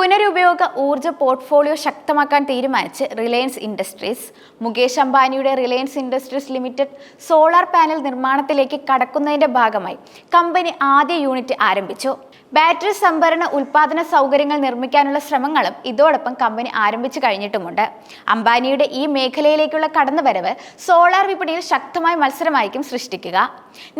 പുനരുപയോഗ ഊർജ പോർട്ട്ഫോളിയോ ശക്തമാക്കാൻ തീരുമാനിച്ച് റിലയൻസ് ഇൻഡസ്ട്രീസ് മുകേഷ് അംബാനിയുടെ Reliance Industries limited solar panel നിർമ്മാണത്തിലേക്ക് കടക്കുന്നതിന്റെ ഭാഗമായി കമ്പനി ആദ്യ യൂണിറ്റ് ആരംഭിച്ചു. ബാറ്ററി സംഭരണ ഉൽപാദന സൗകര്യങ്ങൾ നിർമ്മിക്കാനുള്ള ശ്രമങ്ങളും ഇതോടൊപ്പം കമ്പനി ആരംഭിച്ചു കഴിഞ്ഞിട്ടുമുണ്ട്. അംബാനിയുടെ ഈ മേഖലയിലേക്കുള്ള കടന്നുവരവ് സോളാർ വിപണിയിൽ ശക്തമായ മത്സരമായിരിക്കും സൃഷ്ടിക്കുക.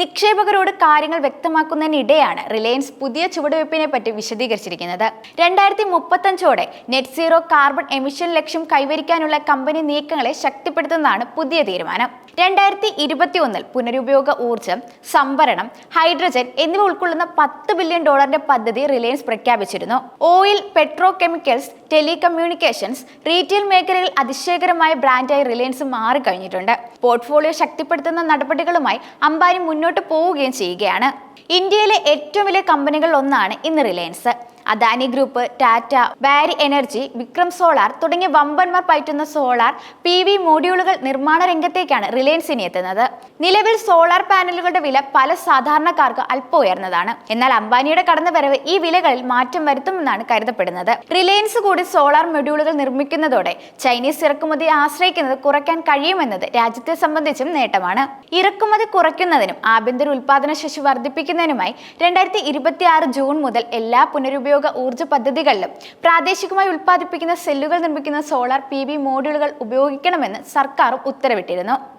നിക്ഷേപകരോട് കാര്യങ്ങൾ വ്യക്തമാക്കുന്നതിനിടെയാണ് റിലയൻസ് പുതിയ ചുവടുവയ്പ്പിനെ പറ്റി വിശദീകരിച്ചിരിക്കുന്നത്. രണ്ടായിരത്തി മുപ്പത്തഞ്ചോടെ നെറ്റ് സീറോ കാർബൺ എമിഷൻ ലക്ഷ്യം കൈവരിക്കാനുള്ള കമ്പനി നീക്കങ്ങളെ ശക്തിപ്പെടുത്തുന്നതാണ് പുതിയ തീരുമാനം. രണ്ടായിരത്തി ഇരുപത്തി ഒന്നിൽ പുനരുപയോഗ ഊർജം സംഭരണം ഹൈഡ്രജൻ എന്നിവ ഉൾക്കൊള്ളുന്ന പത്ത് ബില്യൺ ഡോളറിന്റെ പദ്ധതി റിലയൻസ് പ്രഖ്യാപിച്ചിരുന്നു. Oil petrochemicals telecommunications retail മേഖലയിൽ അതിശയകരമായ ബ്രാൻഡായി റിലയൻസ് മാറിക്കഴിഞ്ഞിട്ടുണ്ട് പോർട്ട്ഫോളിയോ ശക്തിപ്പെടുത്തുന്ന നടപടികളുമായി അംബാനി മുന്നോട്ട് പോവുകയും ചെയ്യുകയാണ്. ഇന്ത്യയിലെ ഏറ്റവും വലിയ കമ്പനികളിൽ ഒന്നാണ് ഇന്ന് Reliance. Adani group Tata Waaree energy Vikram solar തുടങ്ങിയ വമ്പന്മാർ പയറ്റുന്ന സോളാർ പി വി മോഡ്യൂളുകൾ നിർമ്മാണ രംഗത്തേക്കാണ് റിലയൻസ് ഇനി എത്തുന്നത്. നിലവിൽ സോളാർ പാനലുകളുടെ വില പല സാധാരണക്കാർക്ക് അല്പം ഉയർന്നതാണ്. എന്നാൽ അംബാനിയുടെ കടന്നുവരവ് ഈ വിലകളിൽ മാറ്റം വരുത്തുമെന്നാണ് കരുതപ്പെടുന്നത്. റിലയൻസ് കൂടി സോളാർ മൊഡ്യൂളുകൾ നിർമ്മിക്കുന്നതോടെ ചൈനീസ് ഇറക്കുമതി ആശ്രയിക്കുന്നത് കുറയ്ക്കാൻ കഴിയുമെന്നത് രാജ്യത്തെ സംബന്ധിച്ചും നേട്ടമാണ്. ഇറക്കുമതി കുറയ്ക്കുന്നതിനും ആഭ്യന്തര ഉൽപാദന ശേഷി വർദ്ധിപ്പിക്കുന്നതിനുമായി രണ്ടായിരത്തി ജൂൺ മുതൽ എല്ലാ പുനരുപയോഗ ഊർജ പദ്ധതികളിലും പ്രാദേശികമായി ഉൽപ്പാദിപ്പിക്കുന്ന സെല്ലുകൾ നിർമ്മിക്കുന്ന സോളാർ പി മോഡ്യൂളുകൾ ഉപയോഗിക്കണമെന്ന് സർക്കാരും ഉത്തരവിട്ടിരുന്നു.